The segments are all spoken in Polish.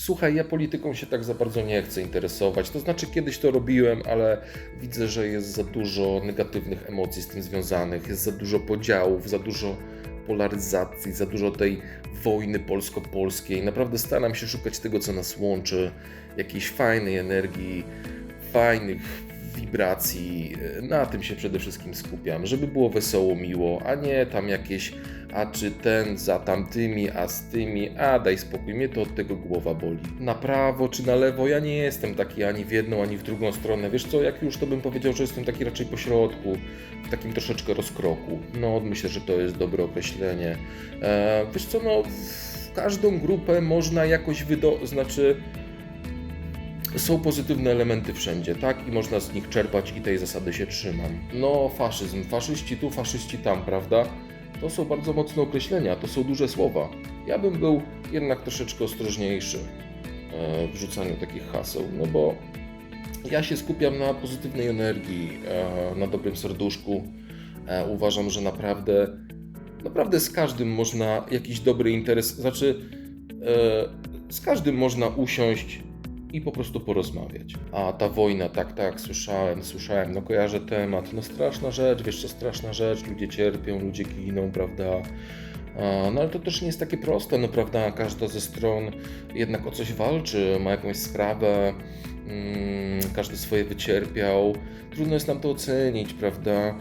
Słuchaj, ja polityką się tak za bardzo nie chcę interesować. To znaczy, kiedyś to robiłem, ale widzę, że jest za dużo negatywnych emocji z tym związanych, jest za dużo podziałów, za dużo polaryzacji, za dużo tej wojny polsko-polskiej. Naprawdę staram się szukać tego, co nas łączy, jakiejś fajnej energii, fajnych wibracji. Na tym się przede wszystkim skupiam, żeby było wesoło, miło, a nie tam jakieś a czy ten za tamtymi, a z tymi, a daj spokój, mnie to od tego głowa boli. Na prawo czy na lewo, ja nie jestem taki ani w jedną, ani w drugą stronę. Wiesz co, jak już to bym powiedział, że jestem taki raczej po środku, w takim troszeczkę rozkroku. No, myślę, że to jest dobre określenie. E, wiesz co, no, każdą grupę można jakoś wydo... znaczy są pozytywne elementy wszędzie, tak? I można z nich czerpać i tej zasady się trzymam. No, faszyzm, faszyści tu, faszyści tam, prawda? To są bardzo mocne określenia, to są duże słowa. Ja bym był jednak troszeczkę ostrożniejszy e, w rzucaniu takich haseł, no bo ja się skupiam na pozytywnej energii, e, na dobrym serduszku. E, Uważam, że naprawdę, naprawdę z każdym można jakiś dobry interes, znaczy z każdym można usiąść i po prostu porozmawiać. A ta wojna, tak, tak, słyszałem, słyszałem, no kojarzę temat, no straszna rzecz, wiesz co, straszna rzecz, ludzie cierpią, ludzie giną, prawda? No ale to też nie jest takie proste, no prawda? Każda ze stron jednak o coś walczy, ma jakąś sprawę, mm, każdy swoje wycierpiał. Trudno jest nam to ocenić, prawda?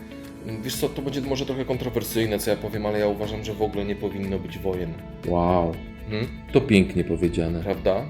Wiesz co, to będzie może trochę kontrowersyjne, co ja powiem, ale ja uważam, że w ogóle nie powinno być wojen. Wow, Hmm? to pięknie powiedziane. Prawda?